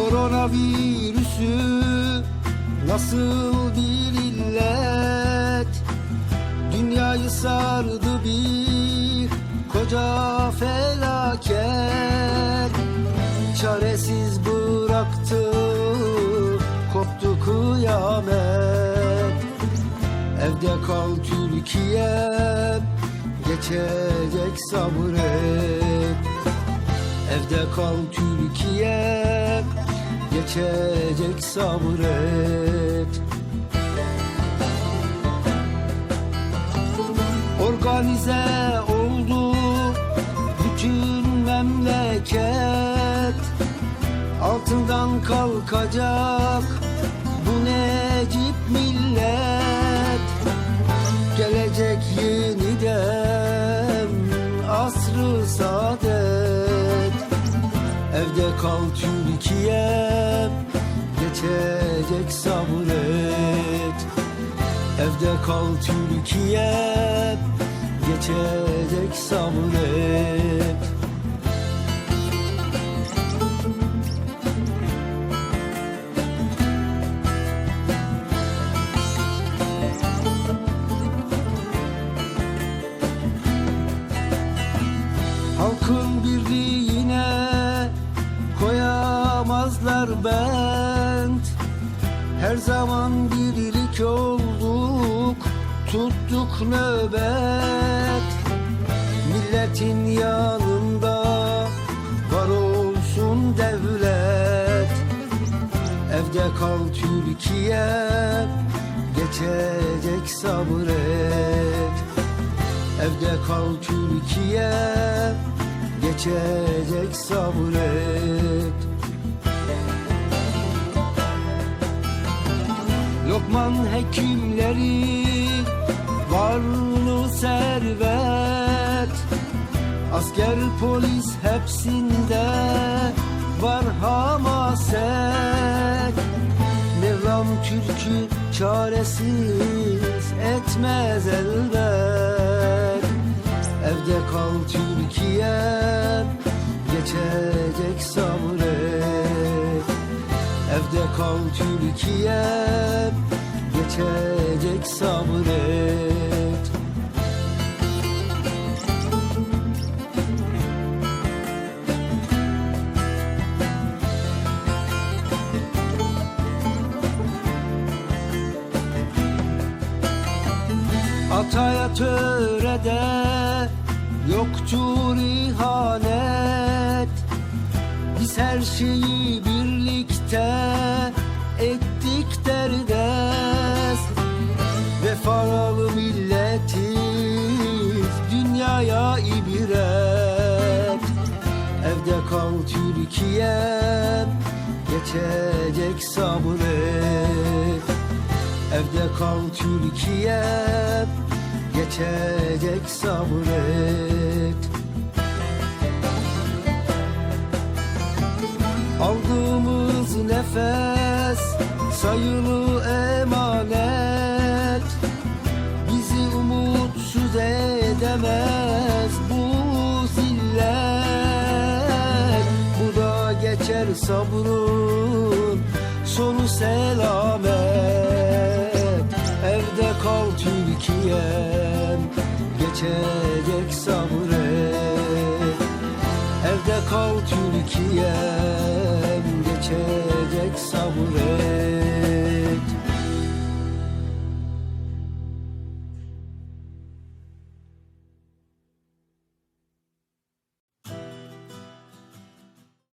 Koronavirüsü nasıl bir illet? Dünyayı sardı bir koca felaket. Çaresiz bıraktı koptu kıyamet. Evde kal Türkiye geçecek sabret. Evde kal Türkiye geçecek sabret Organize oldu bütün memleket. Altından kalkacak bu necip millet Evde kal Türkiye geçecek sabret. Evde kal Türkiye geçecek sabret. Halkın birliğine koyamazlar bent. Her zaman birlik olduk tuttuk nöbet. Milletin yanında var olsun devlet. Evde kal Türkiye geçecek sabret. Evde kal Türkiye geçecek sabret Lokman hekimleri varlı servet. Asker polis hepsinde var hamaset. Mevlam Türk'ü çaresiz etmez elbet. Evde kal Türkiye geçecek sabret. Evde kal Türkiye geçecek sabret. Ataya törede yoktur ihanet. Biz her şeyi birlikte Vefalı milletiz dünyaya ibret. Evde kal Türkiye geçecek sabret Evde kal Türkiye geçecek sabret Aldığımız nefes sayılı emanet umutsuz edemez bu zillet Bu da geçer sabrın sonu selamet. Evde kal Türkiye'm geçecek sabret. Evde kal Türkiye'm geçecek sabret